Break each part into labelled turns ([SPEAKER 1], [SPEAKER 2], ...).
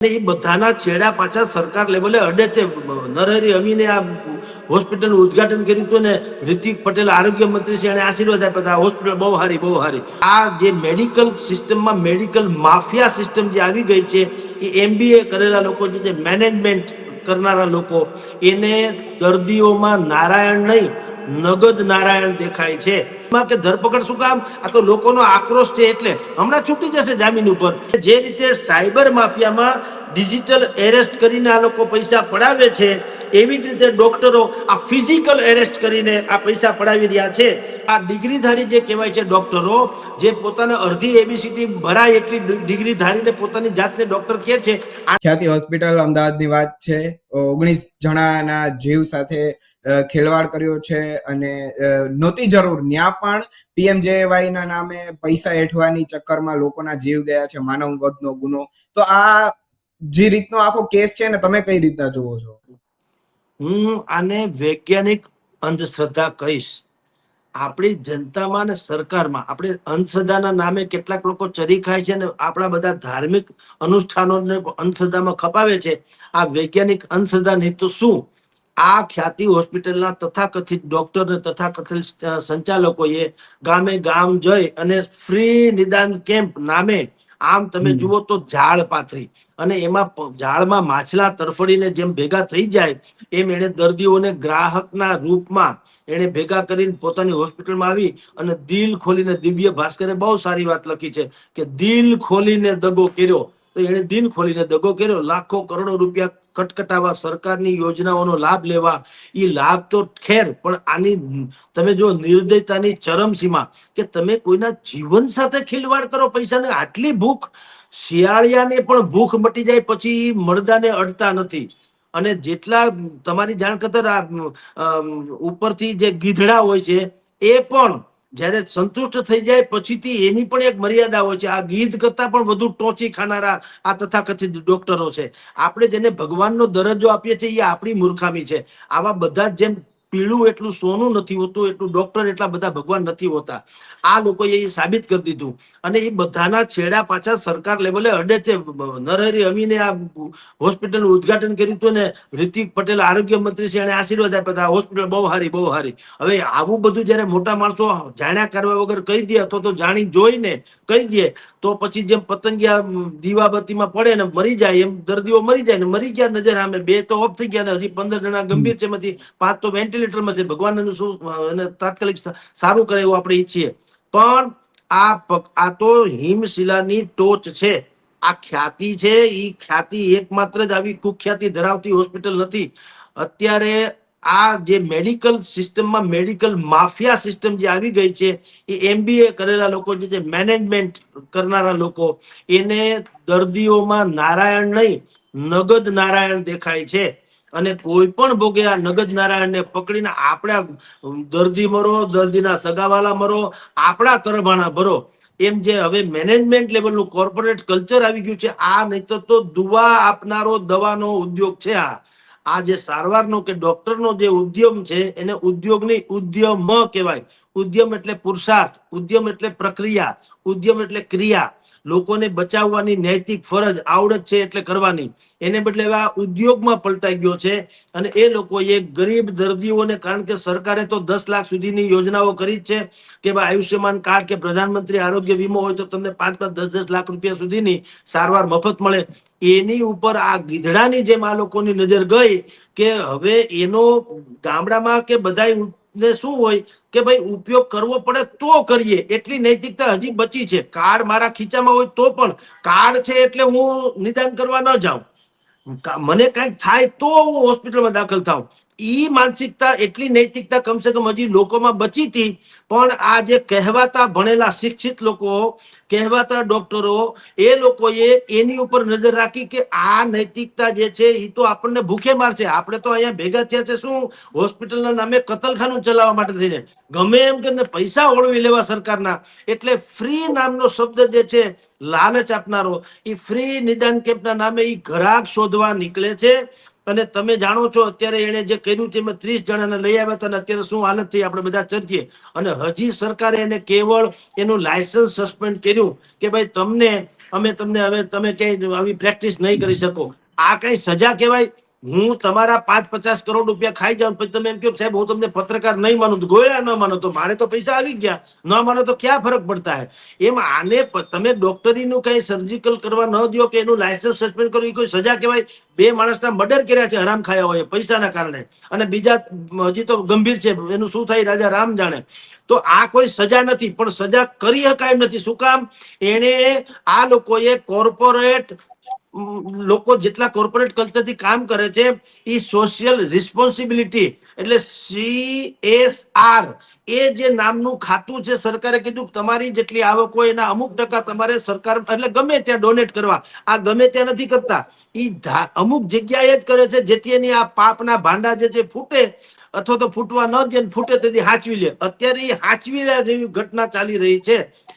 [SPEAKER 1] એ બધાના છેડા પાછા સરકાર લેવલે અડે છે. નરહરી અમીને આ હોસ્પિટલનું ઉદ્ઘાટન કર્યું હતું ને ઋતિક પટેલ આરોગ્ય મંત્રી છે એને આશીર્વાદ આપ્યા હતા. હોસ્પિટલ બહુ સારી બહુ સારી. આ જે મેડિકલ સિસ્ટમમાં મેડિકલ માફિયા સિસ્ટમ જે આવી ગઈ છે, એ એમબીએ કરેલા લોકો જે મેનેજમેન્ટ કરનારા લોકો, એને દર્દીઓમાં નારાયણ નહીં, નગદ નારાયણ દેખાય છે. કે ધરપકડ શું કામ? આ તો લોકોનો આક્રોશ છે એટલે હમણાં છૂટી જશે જામીન ઉપર. જે રીતે સાયબર માફિયામાં ડિજિટલ એરેસ્ટ કરીને આ લોકો પૈસા પડાવે છે એવી જ રીતે ડોક્ટરો આ ફિઝિકલ એરેસ્ટ કરીને આ પૈસા પડાવી રહ્યા છે. આ ડિગ્રીધારી જે કહેવાય છે ડોક્ટરો, જે પોતાને અડધી એબીસીટી ભરાય એટલી ડિગ્રી ધારીને પોતાની જાતને ડોક્ટર કહે છે.
[SPEAKER 2] ખ્યાતિ હોસ્પિટલ અમદાવાદની વાત છે. ઓગણીસ જણાના જીવ સાથે ખેલવાડ કર્યો છે અને નહોતી જરૂર. ત્યાં પણ પીએમજેવાય ના નામે પૈસા હેઠવાની ચક્કરમાં લોકોના જીવ ગયા છે, માનવ વધનો ગુનો. તો આ જે રીતનો આખો કેસ છે ને, તમે કઈ રીતના જુઓ છો?
[SPEAKER 1] હું આને વૈજ્ઞાનિક અંધશ્રદ્ધા કહીશ. આપણી જનતામાં અને સરકારમાં, આપણે અંધશ્રદ્ધાના નામે કેટલાક લોકો ચરી ખાય છે અને આપણા બધા ધાર્મિક અનુષ્ઠાનોને અંધશ્રદ્ધામાં ખપાવે છે. આ વૈજ્ઞાનિક અંધશ્રદ્ધા હેતુ શું? આ ખ્યાતિ હોસ્પિટલના તથાકથિત ડોક્ટર ને તથાકથિત સંચાલકોએ ગામે ગામ જઈ અને ફ્રી નિદાન કેમ્પ નામે આમ તમે જુઓ તો ઝાડ પાથરી અને એમાં ઝાડમાં માછલા તરફડીને જેમ ભેગા થઈ જાય એમ એણે દર્દીઓને ગ્રાહકના રૂપમાં એણે ભેગા કરીને પોતાની હોસ્પિટલમાં આવી અને દિલ ખોલીને દિવ્ય ભાસ્કરે બહુ સારી વાત લખી છે કે દિલ ખોલીને દગો કર્યો. તો એણે દિલ ખોલીને દગો કર્યો લાખો કરોડો રૂપિયા કટકટાવા સરકારની યોજનાઓનો લાભ લેવા. એ લાભ તો ખેર, પણ આની તમે જો નિર્દયતાની ચરમસીમા કે તમે કોઈના જીવન સાથે ખિલવાડ કરો પૈસાને આટલી ભૂખ. શિયાળિયાને પણ ભૂખ મટી જાય પછી મરદાને અડતા નથી. અને જેટલા તમારી જાણ કરતા ઉપરથી જે ગીધડા હોય છે, એ પણ જ્યારે સંતુષ્ટ થઈ જાય, પછીથી એની પણ એક મર્યાદા હોય છે. આ ગીધ કરતા પણ વધુ ટોચી ખાનારા આ તથાકથિત ડોક્ટરો છે. આપણે જેને ભગવાનનો દરજ્જો આપીએ છીએ, એ આપણી મૂર્ખામી છે. આવા બધા જેમ પીળું એટલું સોનું નથી હોતું, એટલું ડોક્ટર એટલા બધા ભગવાન નથી હોતા. આ લોકોએ એ સાબિત કરી દીધું. અને એ બધાના છેડા પાછા સરકાર લેવલે અડે છે. નરહરી અમીને આ હોસ્પિટલનું ઉદ્ઘાટન કર્યું હતું ને ઋતિક પટેલ આરોગ્ય મંત્રી છે એને આશીર્વાદ આપ્યા હતા. હોસ્પિટલ બહુ સારી બહુ સારી. હવે આવું બધું જ્યારે મોટા માણસો જાણ્યા કરવા વગર કહી દે અથવા તો જાણી જોઈને કહી દે, તો પછી જેમ પતંગિયા દીવાબત્તીમાં પડે ને મરી જાય, એમ દર્દીઓ મરી જાય ને મરી ગયા નજર સામે. બે તો ઓફ થઈ ગયા ને, હજી પંદર જણા ગંભીર છે એમાંથી, પાંચ તો વેન્ટિલેટરમાં છે. ભગવાન એનું શું એને તાત્કાલિક સારું કરે એવું આપણે ઈચ્છીએ. પણ આ આ તો હિમશિલાની ટોચ છે. આ ખ્યાતિ છે. એ ખ્યાતિ એકમાત્ર જ આવી કુખ્યાતિ ધરાવતી હોસ્પિટલ નથી. અત્યારે આ જે મેડિકલ સિસ્ટમમાં મેડિકલ માફિયા સિસ્ટમ જે આવી ગઈ છે, એ એમબીએ કરેલા લોકો જે છે, મેનેજમેન્ટ કરનારા લોકો, એને દર્દીઓમાં નારાયણ નહીં, નગદ નારાયણ દેખાય છે. અને કોઈ પણ ભોગે આ નગદ નારાયણને પકડીને આપણા દર્દી મરો, દર્દીના સગાવાલા મરો, આપણા તરભાણા ભરો. એમ જે હવે મેનેજમેન્ટ લેવલનું કોર્પોરેટ કલ્ચર આવી ગયું છે, આ નહીં તો દુવા આપનારો દવાનો ઉદ્યોગ છે આ. આ જે સારવારનો કે ડોક્ટરનો જે ઉદ્યમ છે, એને ઉદ્યોગ નહીં ઉદ્યમ કહેવાય. ઉદ્યમ એટલે પુરુષાર્થ, ઉદ્યમ એટલે પ્રક્રિયા, ઉદ્યમ એટલે ક્રિયા. લોકોને બચાવવાની નૈતિક ફરજ, આવડત છે એટલે કરવાની. એને બદલે એવા ઉદ્યોગમાં પલટાઈ ગયો છે અને એ લોકોએ ગરીબ દર્દીઓને, કારણ કે સરકારે તો દસ લાખ સુધીની યોજનાઓ કરી જ છે કે ભાઈ આયુષ્યમાન કાર્ડ કે પ્રધાનમંત્રી આરોગ્ય વીમો હોય તો તમને પાંચ પાંચ દસ દસ લાખ રૂપિયા સુધીની સારવાર મફત મળે. એની ઉપર આ ગીધડાની જેમ આ લોકોની નજર ગઈ કે હવે એનો ગામડામાં કે બધાય ને શું હોય કે ભાઈ ઉપયોગ કરવો પડે તો કરીએ. એટલી નૈતિકતા હજી બચી છે. કાર્ડ મારા ખીચામાં હોય તો પણ. કાર્ડ છે એટલે હું નિદાન કરવા ન જાઉં. મને કાંઈક થાય તો હું હોસ્પિટલમાં દાખલ થાઉં. ઈ માનસિકતા એટલી નૈતિકતા કમસે કમ હજી લોકોમાં બચી હતી, પણ આ જે કહેવાતા ભણેલા શિક્ષિત લોકો, કહેવાતા ડોક્ટરો, એ લોકોએ એની ઉપર નજર રાખી કે આ નૈતિકતા જે છે એ તો આપણને ભૂખે મારશે. આપણે તો અહીંયા ભેગા થયા છે શું? હોસ્પિટલના નામે કતલખાનું ચલાવવા માટે થઈને. ગમે એમ કરીને પૈસા ઓળવી લેવા સરકારના. એટલે ફ્રી નામનો શબ્દ જે છે, લાલચ આપનારો એ ફ્રી નિદાન કેમ્પના નામે એ ઘરાક શોધવા નીકળે છે. અને તમે જાણો છો અત્યારે એને જે કર્યું તેમાં ત્રીસ જણાને લઈ આવ્યા હતા અત્યારે શું હાલત થઈ આપણે બધા ચર્ચીએ. અને હજી સરકારે એને કેવળ એનું લાયસન્સ સસ્પેન્ડ કર્યું કે ભાઈ તમને, અમે તમને હવે તમે ક્યાંય આવી પ્રેક્ટિસ નહીં કરી શકો. આ કઈ સજા કહેવાય? હું તમારા પાંચ પચાસ કરોડ રૂપિયા ખાઈ જાઉં પછી તમે એમ કહો સાહેબ, હું તમને પત્રકાર નહીં માનું ગોયા ન માનો તો મારે તો પૈસા આવી ગયા. ન માનો તો ક્યાં ફરક પડતા હે? એમ આને તમે ડોક્ટરીનું કઈ સર્જિકલ કરવા ન દો કે એનું લાયસન્સ સસ્પેન્ડ કરવું, એ કોઈ સજા કહેવાય? બે માણસના મર્ડર કર્યા છે, હરામ ખાયા હોય પૈસાના કારણે. અને બીજા હજી તો ગંભીર છે, એનું શું થાય રાજા રામ જાણે. તો આ કોઈ સજા નથી, પણ સજા કરી શકાય નથી. શું કામ? એને આ લોકોએ કોર્પોરેટ લોકો જેટલા કોર્પોરેટ કલ્ચરથી કામ કરે છે એ સોશિયલ રિસ્પોન્સિબિલિટી એટલે સી એસ આર એ જે નામનું ખાતું છે સરકારે કીધું તમારી જેટલી આવક હોય એના અમુક ટકા તમારે સરકાર, એટલે ગમે ત્યાં ડોનેટ કરવા. આ ગમે ત્યાં નથી કરતા. એ અમુક જગ્યાએ જ કરે છે જેથી એની આ પાપના ભાંડા જે છે ફૂટે, અથવા તો ફૂટવા ન દે ફૂટે તેથી હાચવી લે. અત્યારે એ હાચવી લે જેવી ઘટના ચાલી રહી છે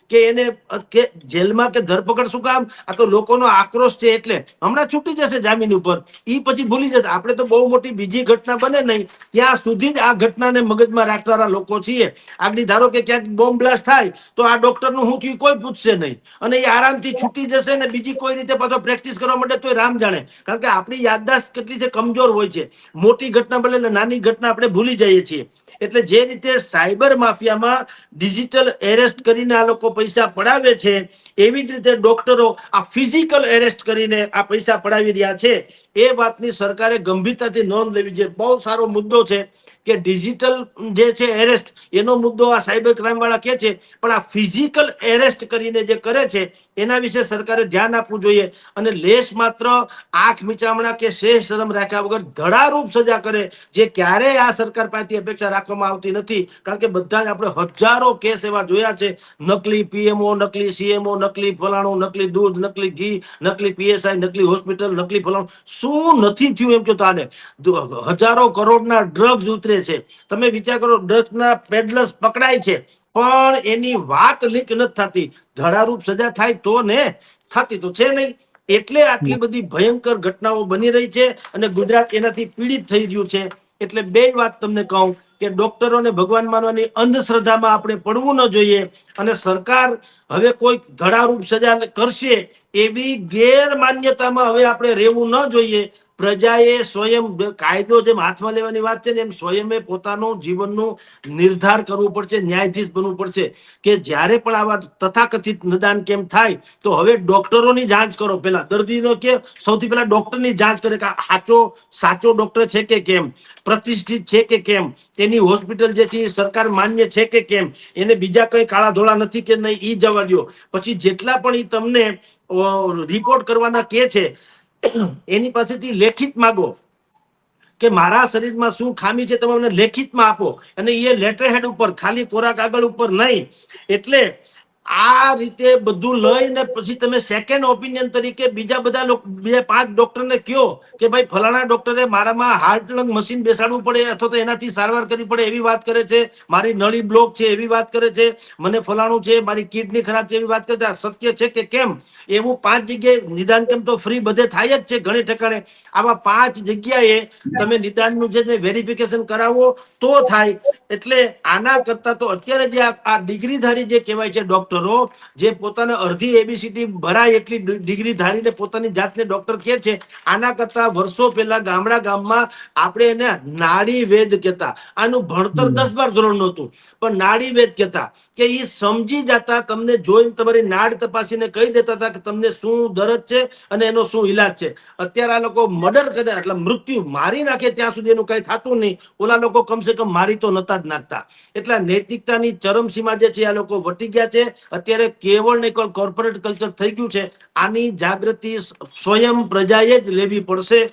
[SPEAKER 1] કે એને, કે જેલમાં કે ધરપકડ શું કામ? આ તો લોકોનો આક્રોશ છે એટલે. હમણાં છૂટી જશે જામીન ઉપર. ઈ પછી ભૂલી જશે. આપણે તો બહુ મોટી બીજી ઘટના બને નહીં. ત્યાં સુધી જ આ ઘટનાને મગજમાં રાખનારા લોકો છીએ. આગળ ધારો કે ક્યાંક બોમ્બ બ્લાસ્ટ થાય, તો આ ડોક્ટરનું હું થયું કોઈ પૂછશે નહીં. અને એ આરામથી છૂટી જશે ને બીજી કોઈ રીતે પાછો પ્રેક્ટિસ કરવા માટે તો રામ જાણે. કારણ કે આપણી યાદદાસ્ત કેટલી છે, કમજોર હોય છે. મોટી ઘટના બદલે નાની ઘટના આપણે ભૂલી જઈએ છીએ. એટલે જે રીતે સાયબર માફિયામાં ડિજિટલ એરેસ્ટ કરીને આ લોકો પૈસા પડાવે છે, એવી જ રીતે ડોક્ટરો આ ફિઝિકલ એરેસ્ટ કરીને આ પૈસા પડાવી રહ્યા છે. એ વાતની સરકારે ગંભીરતાથી નોંધ લેવી જોઈએ. બહુ સારો મુદ્દો છે. કે ડિજિટલ જે છે એરેસ્ટ એનો મુદ્દો આ સાયબર ક્રાઇમ વાળા કે છે, પણ આ ફિઝિકલ એરેસ્ટ કરીને જે કરે છે, એના વિશે સરકારે ધ્યાન આપવું જોઈએ. અને લેશ માત્ર આંખ મીચામણા કે શેષ શરમ રાખ્યા વગર ધડારૂપ સજા કરે, જે ક્યારેય આ સરકાર પાસેથી અપેક્ષા રાખવામાં આવતી નથી. કારણ કે બધા જ આપણે હજારો કેસ એવા જોયા છે. નકલી પીએમઓ, નકલી સીએમઓ, નકલી ફલાણું, નકલી દૂધ, નકલી ઘી, નકલી પીએસઆઈ, નકલી હોસ્પિટલ, નકલી ફલાણું. શું નથી થયું એમ કે તાને હજારો કરોડના ડ્રગ્સ ઉતરે છે. તમે વિચાર કરો, ડ્રગ્સના પેડલર્સ પકડાય છે, પણ એની વાત લીક નથી થતી. ધડારૂપ સજા થાય તો ને? થતી તો છે નહીં. એટલે આટલી બધી ભયંકર ઘટનાઓ બની રહી છે અને ગુજરાત એનાથી પીડિત થઈ રહ્યું છે. એટલે બે વાત તમને કહું કે ડોક્ટરોને ભગવાન માનવાની અંધશ્રદ્ધામાં આપણે પડવું ન જોઈએ અને સરકાર હવે કોઈ ધડારૂપ સજા કરશે એવી ગેરમાન્યતામાં હવે આપણે રહેવું ન જોઈએ. પ્રજાએ સ્વયં કાયદો જેમ હાથમાં લેવાની વાત છે ને એમ સ્વયંએ પોતાનું જીવનનું નિર્ધાર કરવું પડશે, ન્યાયાધીશ બનવું પડશે. કે જ્યારે પણ આવા તથાકથિત નિદાન કેમ થાય, તો હવે ડોક્ટરોની જાંચ કરો. પેલા દર્દીનો કે સૌથી પહેલા ડોક્ટરની જાંચ કરે કે સાચો સાચો ડોક્ટર છે કે કેમ? પ્રતિષ્ઠિત છે કે કેમ? તેની હોસ્પિટલ જે છે એ સરકાર માન્ય છે કે કેમ? એને બીજા કઈ કાળા ધોળા નથી કે નહીં, ઈ જવા દો પછી જેટલા પણ એ તમને રિપોર્ટ કરવાના કે છે એની પાસેથી લેખિત માગો કે મારા શરીરમાં શું ખામી છે, તમે મને લેખિતમાં આપો. અને એ લેટર હેડ ઉપર, ખાલી કોરા કાગળ ઉપર નહીં. એટલે આ રીતે બધું લઈને પછી તમે સેકન્ડ ઓપિનિયન તરીકે બીજા બધા બીજા પાંચ ડોક્ટરને કયો કે ભાઈ ફલાણા ડોક્ટરે મારામાં હાર્ટ લંગ મશીન બેસાડવું પડે અથવા તો એનાથી સારવાર કરવી પડે એવી વાત કરે છે, મારી નળી બ્લોક છે એવી વાત કરે છે, મને ફલાણું છે, મારી કિડની ખરાબ છે એવી વાત કરે છે. સત્ય છે કે કેમ? એવું પાંચ જગ્યાએ નિદાન કેમ તો ફ્રી બધે થાય જ છે ઘણી ઠેકાણે. આવા પાંચ જગ્યાએ તમે નિદાનનું જે વેરિફિકેશન કરાવો તો થાય. એટલે આના કરતા તો અત્યારે જે આ ડિગ્રીધારી જે કહેવાય છે ડોક્ટરો જે પોતાને અડધી એબીસીટી ભરાય એટલી ડિગ્રી ધારીને પોતાની જાતને ડોક્ટર કહે છે આના કરતા વર્ષો પહેલા ગામડા ગામમાં આપણે એને નાડી વેદ કહેતા. આનું ભણતર દસ બાર ધોરણ હતું પણ નાડી વેદ કહેતા કે એ સમજી જતા તમને જોઈને તમારી નાડ તપાસીને કહી દેતા હતા કે તમને શું દરદ છે અને એનો શું ઈલાજ છે. અત્યારે આ લોકો મર્ડર કરે એટલે મૃત્યુ મારી નાખે ત્યાં સુધી એનું કઈ થતું નહીં. ઓલા લોકો કમસે કમ મારી તો નતા જ નાખતા. એટલે નૈતિકતાની ચરમસીમા જે છે આ લોકો વટી ગયા છે. અત્યારે કેવળ ને કેવળ કોર્પોરેટ કલ્ચર થઈ ગયું છે. આની જાગૃતિ સ્વયં પ્રજાએ જ લેવી પડશે.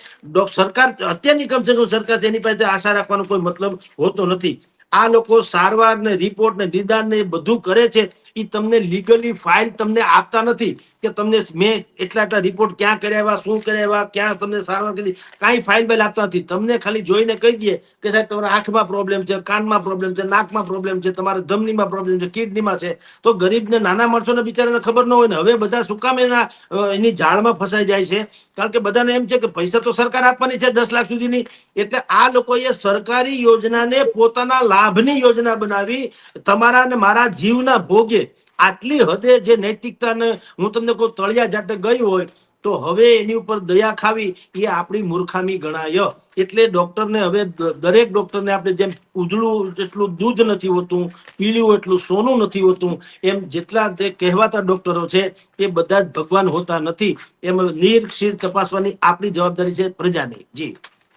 [SPEAKER 1] સરકાર અત્યારની કમસે કમ સરકાર તેની પાસે આશા રાખવાનો કોઈ મતલબ હોતો નથી. આ લોકો સારવાર ને રિપોર્ટ ને નિદાન ને બધું કરે છે. એ તમને લીગલી ફાઇલ તમને આપતા નથી કે તમને મેં એટલા એટલા રિપોર્ટ ક્યાં કર્યા શું કર્યા ક્યાં તમને સારવાર કરી કાંઈ ફાઇલ બાઇલ આપતા નથી. તમને ખાલી જોઈને કહી દઈએ કે સાહેબ, તમારા આંખમાં પ્રોબ્લેમ છે, કાનમાં પ્રોબ્લેમ છે, નાકમાં પ્રોબ્લેમ છે, તમારા ધમનીમાં પ્રોબ્લેમ છે, કિડનીમાં છે. તો ગરીબને નાના માણસોને બિચારાને ખબર ન હોય ને, હવે બધા શું એના એની જાળમાં ફસાઈ જાય છે? કારણ કે બધાને એમ છે કે પૈસા તો સરકાર આપવાની છે દસ લાખ સુધીની. એટલે આ લોકોએ સરકારી યોજનાને પોતાના લાભની યોજના બનાવી, તમારા ને મારા જીવના ભોગે આટલી હદે જે નૈતિકતાને હું તમને કોઈ તળિયા જાટે ગઈ હોય, તો હવે એની ઉપર દયા ખાવી એ આપણી મૂર્ખામી ગણાય. એટલે ડોક્ટરને હવે દરેક ડોક્ટરને આપણે જેમ ઉજળું એટલું દૂધ નથી હોતું પીળ્યું એટલું સોનું નથી હોતું, એમ જેટલા તે કહેવાતા ડોક્ટરો છે, એ બધા જ ભગવાન હોતા નથી. એમ નીર, ક્ષીર તપાસવાની આપણી જવાબદારી છે પ્રજાની. જી.